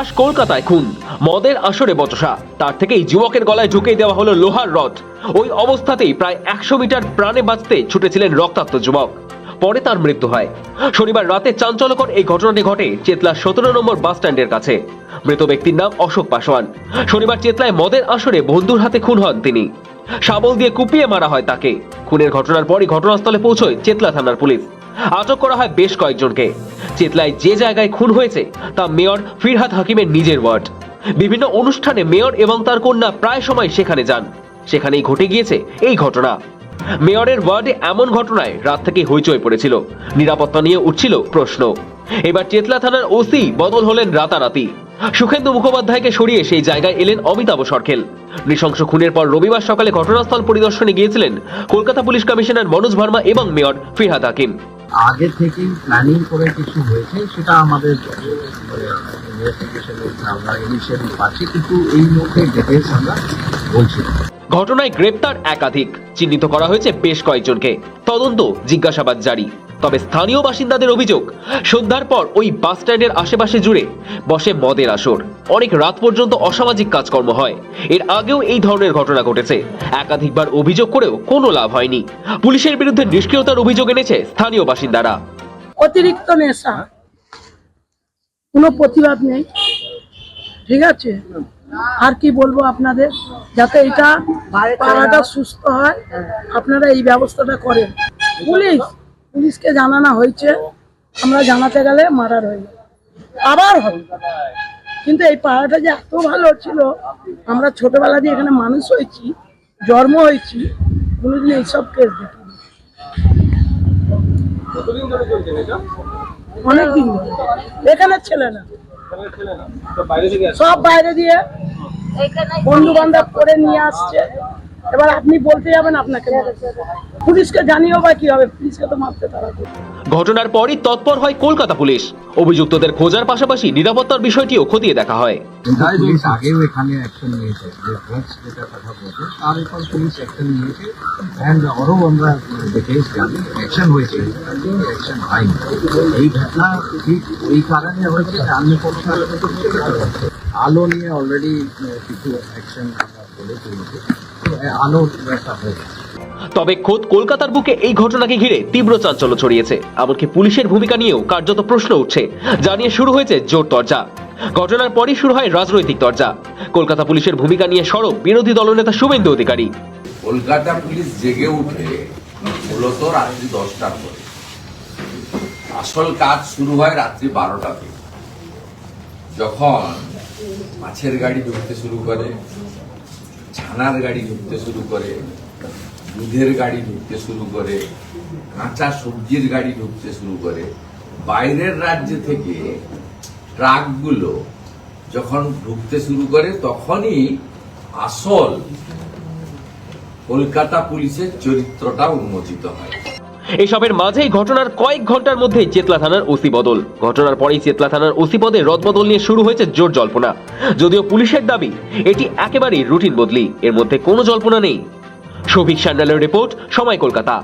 ত্রাস কলকাতায় খুন। মদের আসরে বচসা। তার থেকেই যুবকের গলায় ঢুকিয়ে দেওয়া হলো লোহার রড। ওই অবস্থাতেই প্রায় একশো মিটার প্রাণে বাঁচতে ছুটেছিলেন রক্তাক্ত যুবক। পরে তার মৃত্যু হয়। শনিবার রাতে চাঞ্চল্যকর এই ঘটনাটি ঘটে চেতলা সতেরো নম্বর বাস স্ট্যান্ডের কাছে। মৃত ব্যক্তির নাম অশোক পাসওয়ান শনিবার চেতলায় মদের আসরে বন্ধুর হাতে খুন হন তিনি। শাবল দিয়ে কুপিয়ে মারা হয় তাকে। খুনের ঘটনার পরই ঘটনাস্থলে পৌঁছয় চেতলা থানার পুলিশ। আটক করা হয় বেশ কয়েকজনকে। চেতলায় যে জায়গায় খুন হয়েছে, তা মেয়র ফিরহাদ হাকিমের নিজের ওয়ার্ড। বিভিন্ন অনুষ্ঠানে মেয়র এবং তার কন্যা প্রায় সময় সেখানে যান। সেখানেই ঘটে গিয়েছে এই ঘটনা। মেয়রের ওয়ার্ডে এমন ঘটনায় রাত থেকে হইচই পড়েছিল। নিরাপত্তা নিয়ে উঠছিল প্রশ্ন। এবার চেতলা থানার ওসি বদল হলেন রাতারাতি। সুখেন্দু মুখোপাধ্যায়কে সরিয়ে সেই জায়গায় এলেন অমিতাভ সরকেল নৃশংস খুনের পর রবিবার সকালে ঘটনাস্থল পরিদর্শনে গিয়েছিলেন কলকাতা পুলিশ কমিশনার মনোজ ভার্মা এবং মেয়র ফিরহাদ হাকিম। আগে থেকেই প্ল্যানিং করে কিছু হয়েছে, সেটা আমাদের কিন্তু এই মুহূর্তে ডিটেলস আমরা বলছি ঘটনায় গ্রেপ্তার একাধিক। চিহ্নিত করা হয়েছে বেশ কয়েকজনকে। তদন্ত জিজ্ঞাসাবাদ জারি। তবে স্থানীয় বাসিন্দাদের অভিযোগ সন্ধ্যার পর ওই বাস স্ট্যান্ডের আশেপাশে জুড়ে বসে মদের আসর। অনেক রাত পর্যন্ত অসামাজিক কাজকর্ম হয়। এর আগেও এই ধরনের ঘটনা ঘটেছে। একাধিকবার অভিযোগ করেও কোনো লাভ হয়নি। পুলিশের বিরুদ্ধে নিষ্ক্রিয়তার অভিযোগ এনেছে স্থানীয় বাসিন্দারা। অতিরিক্ত নেশা। কোনো প্রতিবাদ নেই। ঠিক আছে? আর কি বলব আপনাদের? যাতে এটা পাড়াটা সুস্থ হয় আপনারা এই ব্যবস্থাটা করেন। পুলিশ! পুলিশকে জানানো হয়েছে আমরা জানাতে গেলে মারার হয়ে যাবে। আবার হবে। কিন্তু এই পাড়াটা যে এত ভালো ছিল আমরা ছোটবেলা দিয়ে এখানে মানুষ হয়েছি জন্ম হয়েছি কোনোদিন এইসব কেস দেখিনি। অনেকদিন ধরে। এখানের ছেলে না। সব বাইরে দিয়ে বন্ধু বান্ধব করে নিয়ে আসছে। এবার আপনি বলতে যাবেন আপনাকে পুলিশকে জানিয়েও বা কি হবে পুলিশকে তো মারতে তারা ঘটনার পরই তৎপর হয় কলকাতা পুলিশ। অভিযুক্তদের খোঁজার পাশাপাশি নিরাপত্তার বিষয়টিও খতিয়ে দেখা হয়। পুলিশ আগেও এখানে অ্যাকশন নিয়েছে। যে ড্রাগস যেটা কথা বলছে তার উপর পুলিশ অ্যাকশন নিয়েছে। অ্যান্ড আরও আমরা অ্যাকশন হয়েছে অ্যাকশন হয়নি। এই ঘটনা ঠিক এই কারণে হয়েছে আমি কোনো কারণে। আলো নিয়ে অলরেডি কিছু অ্যাকশন আমরা বলে চলেছি তো আলো একটা হয়ে তবে খোদ কলকাতার বুকে এই ঘটনাকে ঘিরে তীব্র চাঞ্চল্য ছড়িয়েছে। এমনকি পুলিশের ভূমিকা নিয়েও কার্যত প্রশ্ন উঠছে। যা নিয়ে শুরু হয়েছে জোর তরজা। ঘটনার পরই শুরু হয় রাজনৈতিক তরজা। কলকাতা পুলিশের ভূমিকা নিয়ে সরব বিরোধী দলনেতা শুভেন্দু অধিকারী। কলকাতা পুলিশ জেগে উঠে মূলত রাত্রি দশটার পরে। আসল কাজ শুরু হয় রাত্রি বারোটাতে যখন মাছের গাড়ি ঢুকতে শুরু করে ছানার গাড়ি ঢুকতে শুরু করে, দুধের গাড়ি ঢুকতে শুরু করে, কাঁচা সবজির গাড়ি ঢুকতে শুরু করে, বাইরের রাজ্য থেকে ট্রাকগুলো যখন ঢুকতে শুরু করে তখনই আসল কলকাতা পুলিশের চরিত্রটা উন্মোচিত হয়। এসবের মাঝেই ঘটনার কয়েক ঘণ্টার মধ্যেই চেতলা থানার ওসি বদল। ঘটনার পরেই চেতলা থানার ওসি পদে রদবদল নিয়ে শুরু হয়েছে জোর জল্পনা। যদিও পুলিশের দাবি, এটি একেবারেই রুটিন বদলি। এর মধ্যে কোনো জল্পনা নেই। শফিক সান্ডালের রিপোর্ট, সময় কলকাতা।